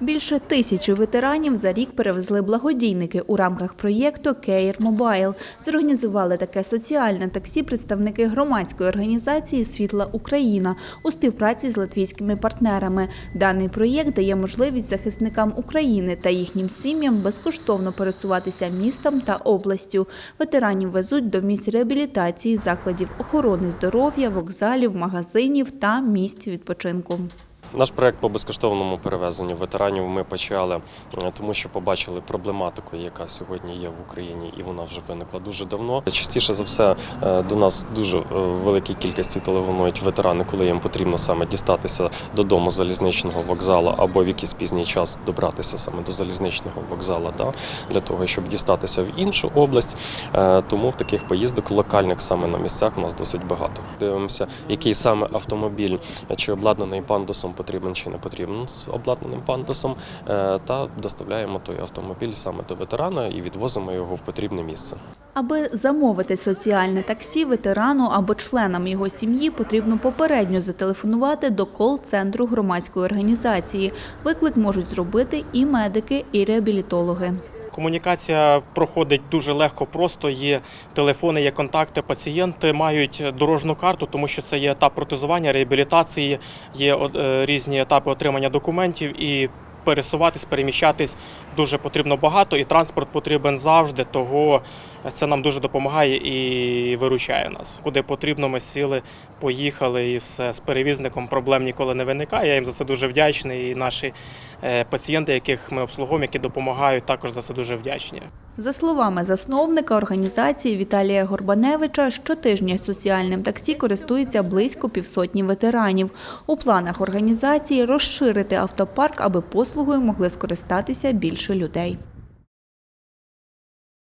Більше тисячі ветеранів за рік перевезли благодійники у рамках проєкту Care Mobile. Зорганізували таке соціальне таксі представники громадської організації Світла Україна у співпраці з латвійськими партнерами. Даний проєкт дає можливість захисникам України та їхнім сім'ям безкоштовно пересуватися містом та областю. Ветеранів везуть до місць реабілітації, закладів охорони здоров'я, вокзалів, магазинів та місць відпочинку. Наш проект по безкоштовному перевезенню ветеранів ми почали, е, тому що побачили проблематику, яка сьогодні є в Україні, і вона вже виникла дуже давно. Частіше за все е, до нас дуже е, великій кількості телефонують ветерани, коли їм потрібно саме дістатися додому залізничного вокзалу або в якийсь пізній час добратися саме до залізничного вокзалу, да, для того, щоб дістатися в іншу область. Тому в таких поїздок локальних саме на місцях у нас досить багато. Дивимося, який саме автомобіль чи обладнаний пандусом потрібен чи не потрібен з обладнаним пандусом, е, та доставляємо той автомобіль саме до ветерана і відвозимо його в потрібне місце. Аби замовити соціальне таксі ветерану або членам його сім'ї, потрібно попередньо зателефонувати до кол-центру громадської організації. Виклик можуть зробити і медики, і реабілітологи. Комунікація проходить дуже легко, просто є телефони, є контакти. Пацієнти мають дорожну карту, тому що це є етап протезування, реабілітації, є е, різні етапи отримання документів і. Пересуватись, переміщатись дуже потрібно багато, і транспорт потрібен завжди. Того це нам дуже допомагає і виручає нас. Куди потрібно, ми сіли, поїхали, і все з перевізником проблем ніколи не виникає. Я їм за це дуже вдячний. І наші е, пацієнти, яких ми обслуговуємо, які допомагають, також за це дуже вдячні. За словами засновника організації Віталія Горбаневича, щотижня соціальним таксі користується близько півсотні ветеранів. У планах організації розширити автопарк, аби послугою могли скористатися більше людей.